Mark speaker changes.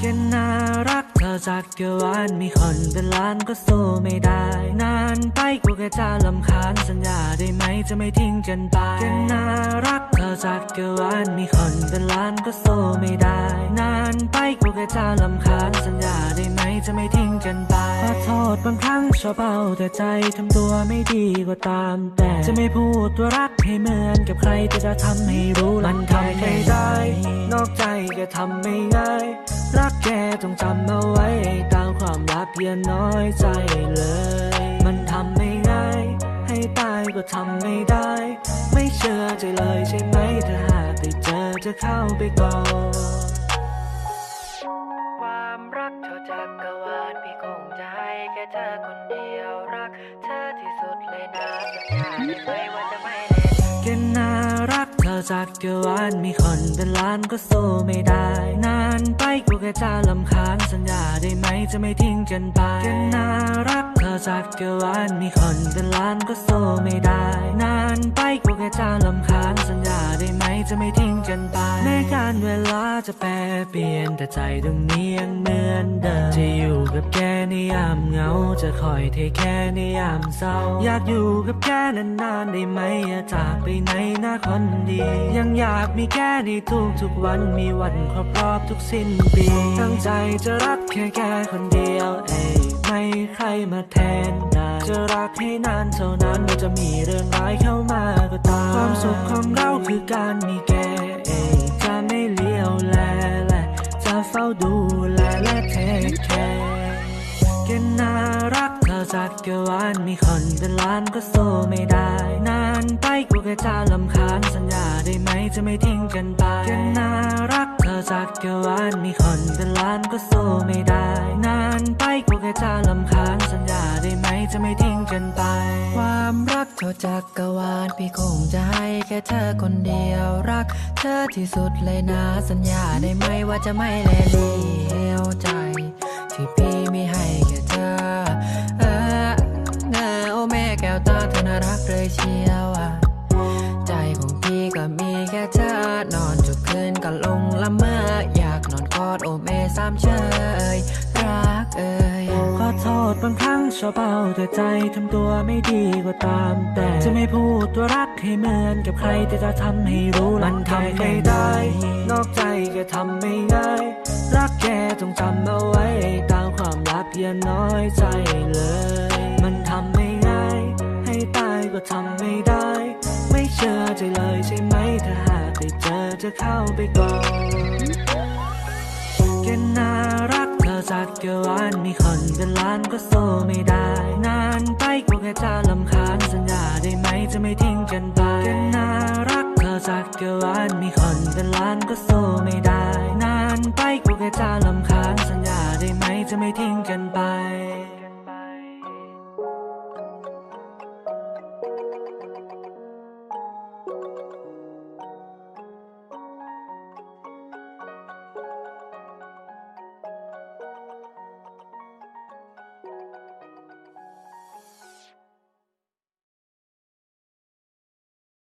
Speaker 1: แกน่ารักเธอจากเกี่ยววันมีคนเป็นล้านก็สู้ไม่ได้ นานไปกูแค่จะลำคาญสัญญาได้ไหมจะไม่ทิ้งกันไปแกน่ารักเธอจากเกี่ยววันมีคนเป็นล้านก็สู้ไม่ได้ นานไปกูแค่จะลำคาญสัญญาได้ไหมจะไม่ทิ้งกันไปขอโทษบางครั้งชอบเอาแต่ใจทำตัวไม่ดีก็ตาม แต่จะไม่พูดตัวรักให้เหมือนกับใครที่จะทำให้รู้มันทำไม่ได้ นอกใจก็ทำไม่ง่าย ทำไม่ได้ ไม่เชื่อใจเลยใช่ไหมถ้าหากได้เจอจะเข้าไปก่อนความรักเท่าจักรวาลพี่คงจะให้แค่เธอคนเดียวรักเธอที่สุดเลยนะสัญญาได้ไหมว่าจะไม่เล่นแกน่ารักเธอจากเกี่ยววันมีคนเป็นล้านก็สู้ไม่ได้ นานไปกูแค่จะลำคาญสัญญาได้ไหมจะไม่ทิ้งกันไปแกน่า จากกี่ยววันมีคนเป็นล้านก็สู้ไม่ได้ นานไปกูแค่จะลำคาญสัญญาได้ไหมจะไม่ทิ้งกันไป แม้การเวลาจะแปรเปลี่ยนแต่ใจตรงนี้ยังเหมือนเดิม จะอยู่กับแกในยามเหงา จะคอยเทแค่ในยามเศร้า อยากอยู่กับแกนานๆได้ไหมอย่าจากไปไหนนะคนดี ยังอยากมีแกในทุกทุกๆวันมีวันครบรอบทุกสิ้นปี ตั้งใจจะรักแค่แกคนเดียวเอยไม่ใครมาแทนได้จะรักให้นานเท่านั้นเราจะมีเรื่องร้ายเข้ามาก็ตามความสุขของเราคือการมีแกจะไม่เลี้ยวแลและจะเฝ้าดูแลและเทคแคร์แกน่ารัก จากเกี่ววันมีคนเป็นล้านก็สู้ไม่ได้ นานไปกูแค่จะลำคาญสัญญาได้ไหมจะไม่ทิ้งกันไปแกน่ารักเธอจากเกี่ววันมีคนเป็นล้านก็สู้ไม่ได้ นานไปกูแค่จะลำคาญสัญญาได้ไหมจะไม่ทิ้งกันไป
Speaker 2: ความรักเท่าจักรวาลพี่คงจะให้แค่เธอคนเดียวรัก เธอที่สุดเลยนะสัญญาได้ไหมว่าจะไม่เลเลี้ยวใจที่พี่ ค่เธอนอนทุกคืนก็ลงละเมออยากนอนกอดโอเมสามเชยรักเอ่ย
Speaker 1: ขอโทษบางครั้งชอบเอาแต่ใจทำตัวไม่ดีก็ตาม แต่จะไม่พูดตัวรักให้เหมือนกับใครแต่จะทำให้รู้มันทำไม่ได้ นอกใจก็ทำไม่ง่ายรักแกต้องจำเอาไว้ตามความรักอย่าน้อยใจเลย มันทำไม่ง่าย ให้ตายก็ทำไม่ได้ ไม่เชื่อใจเลยใช่ไหมถ้า ได้เจอจะเข้าไปก่อนแกน่ารักเธอจากเกี่ยววันมีคนเป็นล้านก็สู้ไม่ได้ นานไปกูแค่จะลำคาญสัญญาได้ไหมจะไม่ทิ้งกันไปแกน่ารักเธอจากเกี่ยววันมีคนเป็นล้านก็สู้ไม่ได้ นานไปกูแค่จะลำคาญสัญญาได้ไหมจะไม่ทิ้งกันไป